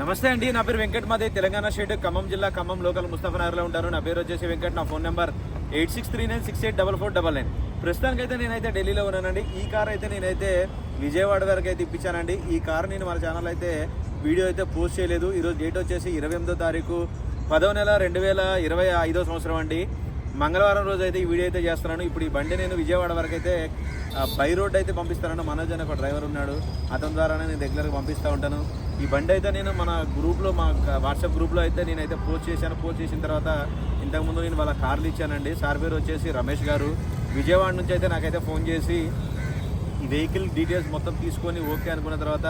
నమస్తే అండి నా పేరు వెంకట్ మాదే తెలంగాణ స్టేట్ ఖమ్మం జిల్లా ఖమ్మం లోకల్ ముస్తఫానగర్లో ఉంటాను. నా పేరు వచ్చేసి వెంకట్ నా phone number eight six three nine six eight double four double nine. ప్రస్తుతానికి అయితే నేనైతే ఢిల్లీలో ఉన్నానండి. ఈ కార్ అయితే నేనైతే విజయవాడ వరకు అయితే ఇప్పించానండి. ఈ కార్ నేను మన ఛానల్ అయితే వీడియో అయితే పోస్ట్ చేయలేదు. ఈరోజు డేట్ వచ్చేసి ఇరవై ఎనిమిదో తారీఖు పదో నెల రెండు వేల ఇరవై ఐదో సంవత్సరం అండి. మంగళవారం రోజు అయితే ఈ వీడియో అయితే చేస్తున్నాను. ఇప్పుడు ఈ బండి నేను విజయవాడ వరకు అయితే బై రోడ్ అయితే పంపిస్తానన్న మనోజ్ అనే ఒక డ్రైవర్ ఉన్నాడు. అతని ద్వారానే నేను రెగ్యులర్గా పంపిస్తూ ఉంటాను. ఈ బండి అయితే నేను మన గ్రూప్లో మా వాట్సాప్ గ్రూప్లో అయితే నేనైతే పోస్ట్ చేశాను. పోస్ట్ చేసిన తర్వాత ఇంతకుముందు నేను వాళ్ళ కార్లు ఇచ్చానండి. సార్ పేరు వచ్చేసి రమేష్ గారు. విజయవాడ నుంచి అయితే నాకైతే ఫోన్ చేసి ఈ వెహికల్ డీటెయిల్స్ మొత్తం తీసుకొని ఓకే అనుకున్న తర్వాత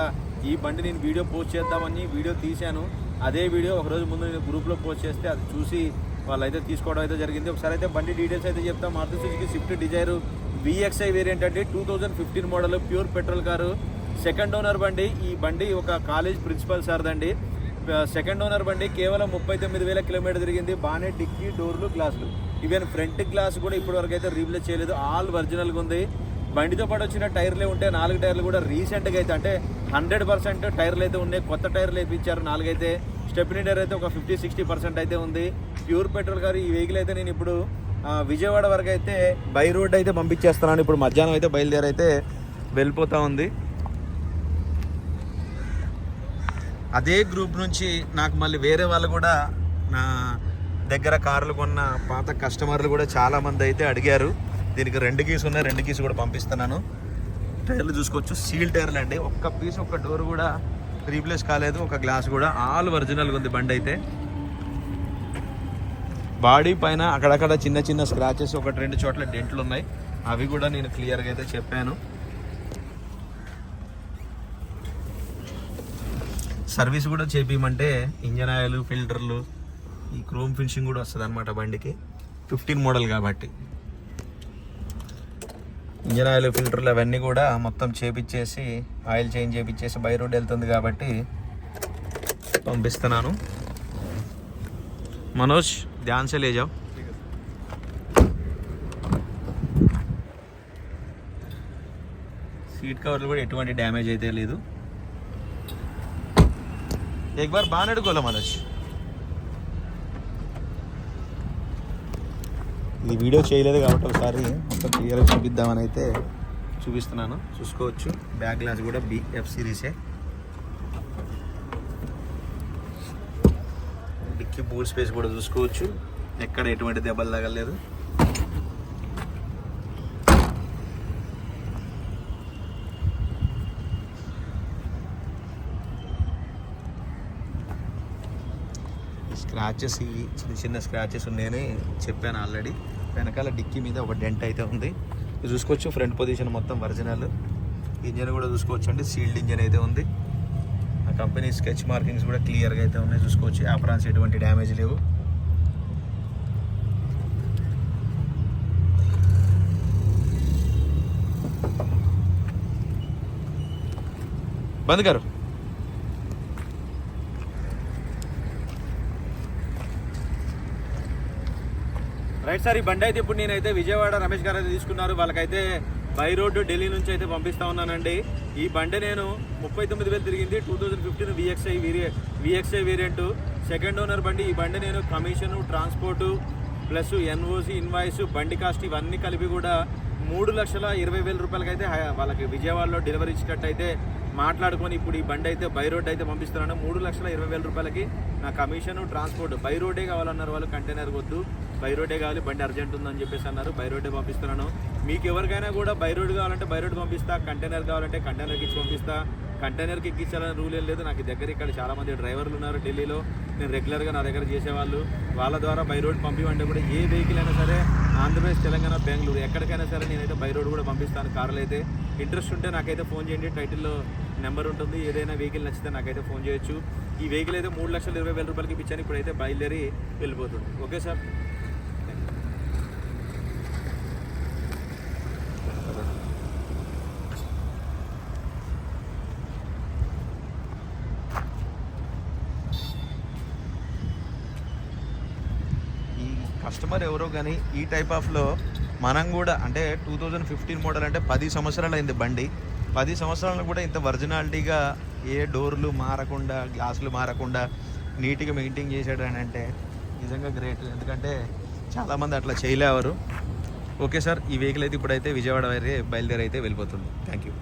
ఈ బండి నేను వీడియో పోస్ట్ చేద్దామని వీడియో తీశాను. అదే వీడియో ఒకరోజు ముందు నేను గ్రూప్లో పోస్ట్ చేస్తే అది చూసి వాళ్ళైతే తీసుకోవడం అయితే జరిగింది. ఒకసారి అయితే బండి డీటెయిల్స్ అయితే చెప్తాం. Maruti Suzuki Swift Dzire VXi variant అండి. Two thousand fifteen model pure petrol car. Second owner బండి ఈ బండి ఒక కాలేజ్ ప్రిన్సిపల్ సార్దండి సెకండ్ ఓనర్ బండి కేవలం ముప్పై తొమ్మిది వేల కిలోమీటర్ తిరిగింది. బాగానే డిక్కీ డోర్లు గ్లాసులు. ఈవెన్ ఫ్రంట్ గ్లాస్ కూడా ఇప్పటివరకు అయితే రీప్లేస్ చేయలేదు. ఆల్ ఒరిజినల్గా ఉంది. బండితో పాటు వచ్చిన టైర్లే ఉంటే నాలుగు టైర్లు కూడా రీసెంట్గా అయితే అంటే హండ్రెడ్ పర్సెంట్ టైర్లు అయితే ఉన్నాయి. కొత్త టైర్లు వేయించారు నాలుగైతే. స్టెప్నీ టైర్ అయితే ఒక ఫిఫ్టీ సిక్స్టీ పర్సెంట్ అయితే ఉంది. ప్యూర్ పెట్రోల్ గారు ఈ వెహికల్ అయితే నేను ఇప్పుడు విజయవాడ వరకు అయితే బై రోడ్ అయితే పంపించేస్తున్నాను. ఇప్పుడు మధ్యాహ్నం అయితే బయలుదేరి అయితే వెళ్ళిపోతూ ఉంది. అదే గ్రూప్ నుంచి నాకు మళ్ళీ వేరే వాళ్ళు కూడా నా దగ్గర కార్లు కొన్న పాత కస్టమర్లు కూడా చాలా మంది అయితే అడిగారు. దీనికి రెండు కీస్ ఉన్నాయి రెండు కీస్ కూడా పంపిస్తున్నాను. టైర్లు చూసుకోవచ్చు సీల్ టైర్లు అండి. ఒక్క పీస్ ఒక్క డోర్ కూడా రీప్లేస్ కాలేదు ఒక గ్లాస్ కూడా. ఆల్ ఒరిజినల్గా ఉంది బండి అయితే. బాడీ పైన అక్కడక్కడ చిన్న చిన్న స్క్రాచెస్ ఒకటి రెండు చోట్ల డెంట్లు ఉన్నాయి అవి కూడా నేను క్లియర్గా అయితే చెప్పాను. సర్వీస్ కూడా చేపించమంటే ఇంజన్ ఆయిల్ ఫిల్టర్లు ఈ క్రోమ్ ఫినిషింగ్ కూడా వస్తుంది అనమాట బండికి. ఫిఫ్టీన్ మోడల్ కాబట్టి. ఇంజన్ ఆయిల్ ఫిల్టర్లు అవన్నీ కూడా మొత్తం చేపించేసి ఆయిల్ చేంజ్ చేపించేసి బై రోడ్ వెళ్తుంది కాబట్టి పంపిస్తున్నాను. మనోజ్ ధ్యాన్సే లేజావు సీట్ కవర్లు కూడా ఎటువంటి డ్యామేజ్ అయితే లేదు. ఎక్బార్ బాగా నడుకోవాలి మనోజ్? ఇది వీడియో చేయలేదు కాబట్టి ఒకసారి మొత్తం క్లియర్గా చూపిద్దామని అయితే చూపిస్తున్నాను. చూసుకోవచ్చు. బ్యాక్ గ్లాస్ కూడా బిఎఫ్ సిరీసే డిక్కీ బూట్ స్పేస్ కూడా చూసుకోవచ్చు. ఎక్కడ ఎటువంటి దెబ్బలు తగలేదు స్క్రాచెస్ ఇవి చిన్న చిన్న స్క్రాచెస్ ఉన్నాయని చెప్పాను ఆల్రెడీ. వెనకాల డిక్కీ మీద ఒక డెంట్ అయితే ఉంది. చూసుకోవచ్చు ఫ్రంట్ పొజిషన్ మొత్తం ఒరిజినల్. ఇంజన్ కూడా చూసుకోవచ్చు అండి సీల్డ్ ఇంజన్ అయితే ఉంది. ఆ కంపెనీ స్కెచ్ మార్కింగ్స్ కూడా క్లియర్గా అయితే ఉన్నాయి చూసుకోవచ్చు. యాప్రాన్స్ ఎటువంటి డ్యామేజ్ లేవు. బంద్ గారు. రైట్ సార్ ఈ బండి అయితే ఇప్పుడు నేనైతే విజయవాడ రమేష్ గారు అయితే తీసుకున్నారు. వాళ్ళకైతే బై రోడ్డు ఢిల్లీ నుంచి అయితే పంపిస్తా ఉన్నానండి. ఈ బండి నేను ముప్పై తొమ్మిది వేలు తిరిగింది. టూ థౌజండ్ ఫిఫ్టీన్ విఎక్స్ఐ వీరియ విఎక్స్ఐ వేరియంట్ సెకండ్ ఓనర్ బండి ఈ బండి నేను commission transport plus NOC invoice బండి కాస్ట్ ఇవన్నీ కలిపి కూడా మూడు లక్షల ఇరవై వేల రూపాయలకైతే వాళ్ళకి విజయవాడలో డెలివరీ ఇచ్చినట్టయితే మాట్లాడుకొని ఇప్పుడు ఈ బండి అయితే బై రోడ్ అయితే పంపిస్తున్నాను. మూడు లక్షల ఇరవై వేల రూపాయలకి నా కమిషను ట్రాన్స్పోర్ట్ బై రోడే కావాలన్నారు వాళ్ళు. కంటైనర్ వద్దు. బై రోడే కావాలి బండి అర్జెంట్ ఉందని చెప్పేసి అన్నారు. బై రోడే పంపిస్తున్నాను. మీకు ఎవరికైనా కూడా బై రోడ్ కావాలంటే బై రోడ్ పంపిస్తా కంటైనర్ కావాలంటే కంటైనర్కి ఇచ్చి పంపిస్తా. కంటైనర్కి ఎక్కించాలని రూల్ ఏం లేదు. నాకు దగ్గర ఇక్కడ చాలా మంది డ్రైవర్లు ఉన్నారు ఢిల్లీలో. నేను రెగ్యులర్గా నా దగ్గర చేసేవాళ్ళు. వాళ్ళ ద్వారా బై రోడ్ పంపివంటే కూడా. ఏ వెహికల్ అయినా సరే ఆంధ్రప్రదేశ్ తెలంగాణ బెంగళూరు ఎక్కడికైనా సరే నేనైతే బై రోడ్ కూడా పంపిస్తాను కార్లు అయితే. ఇంట్రెస్ట్ ఉంటే నాకైతే ఫోన్ చేయండి. టైటిల్లో నెంబర్ ఉంటుంది. ఏదైనా వెహికల్ నచ్చితే నాకైతే ఫోన్ చేయొచ్చు. ఈ వెహికల్ అయితే మూడు లక్షల ఇరవై వేల రూపాయలకి ఇప్పించాను. ఇప్పుడైతే బయలుదేరి వెళ్ళిపోతుంది. ఓకే సార్ ఈ కస్టమర్ ఎవరో కానీ ఈ టైప్ ఆఫ్లో మనం కూడా అంటే టూ థౌజండ్ ఫిఫ్టీన్ మోడల్ అంటే పది సంవత్సరాలు అయింది బండి. పది సంవత్సరాలు కూడా ఇంత ఒరిజినాలిటీగా ఏ డోర్లు మారకుండా గ్లాసులు మారకుండా నీట్గా మెయింటైన్ చేశాడు అని అంటే నిజంగా గ్రేట్ ఎందుకంటే చాలామంది అట్లా చేయలేవారు. ఓకే సార్ ఈ వెహికల్ అయితే ఇప్పుడైతే విజయవాడ వైరే బయలుదేరి అయితే వెళ్ళిపోతుంది. Thank you